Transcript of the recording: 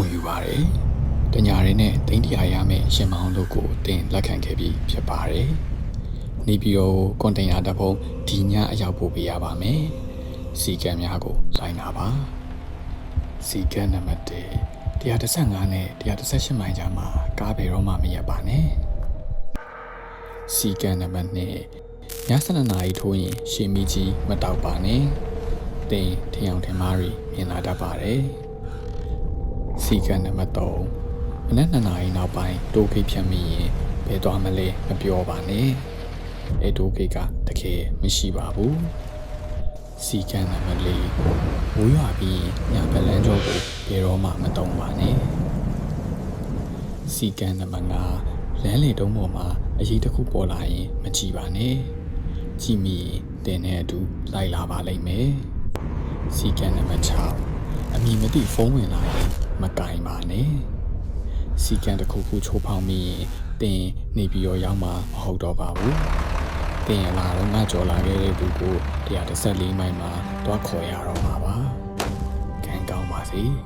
ဂုဏ်ယူပါတယ်။တညာရင်းနဲ့တိန့်တရာရမယ့်ရှင်မောင်တို့ကိုတင်လက်ခံခဲ့ပြီးဖြစ်ပါတယ်။နေပြည်တော်ကွန်တိန်နာတစ်ပုံဒီညအရောက်ပို့ပေးရပါမယ်။စီကံများကိုလိုက်နာပါ။စီကံနံပါတ်1 135နဲ့138မိုင်ကြားမှာကားဘယ်တော့မှမရပ်ပါနဲ့။စီကံနံပါတ်2ည7နာရီထိုးရင်ရှေမီကြီးမတောက်ပါနဲ့။တင်ထင်အောင်ထင်မှားရီမြင်လာတတ်ပါတယ်။ စီကံနံပါတ်3မနက်2နာရီနောက်ပိုင်းတိုးခိတ်ဖြတ်မိရင်ဘယ်သွားမလဲမပြောပါနဲ့။အဲတိုးခိတ်ကတကယ်မရှိပါဘူး။စီကံနံပါတ်4ဝိုးရွာပြီးညပလန်းကျော်ကိုဘယ်တော့မှမတုံးပါနဲ့။စီကံနံပါတ်5လမ်းလေတုံးပေါ်မှာအရေးတစ်ခုပေါ်လာရင်မကြည့်ပါနဲ့။ကြည့်မိရင်တင်တဲ့အတူလိုက်လာပါလိမ့်မယ်။စီကံနံပါတ်6အမည်မသိဖုန်းဝင်လာရင် မကင်ပါနဲ့။စီကံတစ်ခုခုချိုးဖောက်မိရင်တင်နေပြီးတော့ရောက်မှာမဟုတ်တော့ပါဘူး။တင်ရလာတော့ငါကြော်လာခဲ့တဲ့သူကို114မိုင်မှာတွားခေါ်ရတော့မှာပါ။ခံကောင်းပါစေ။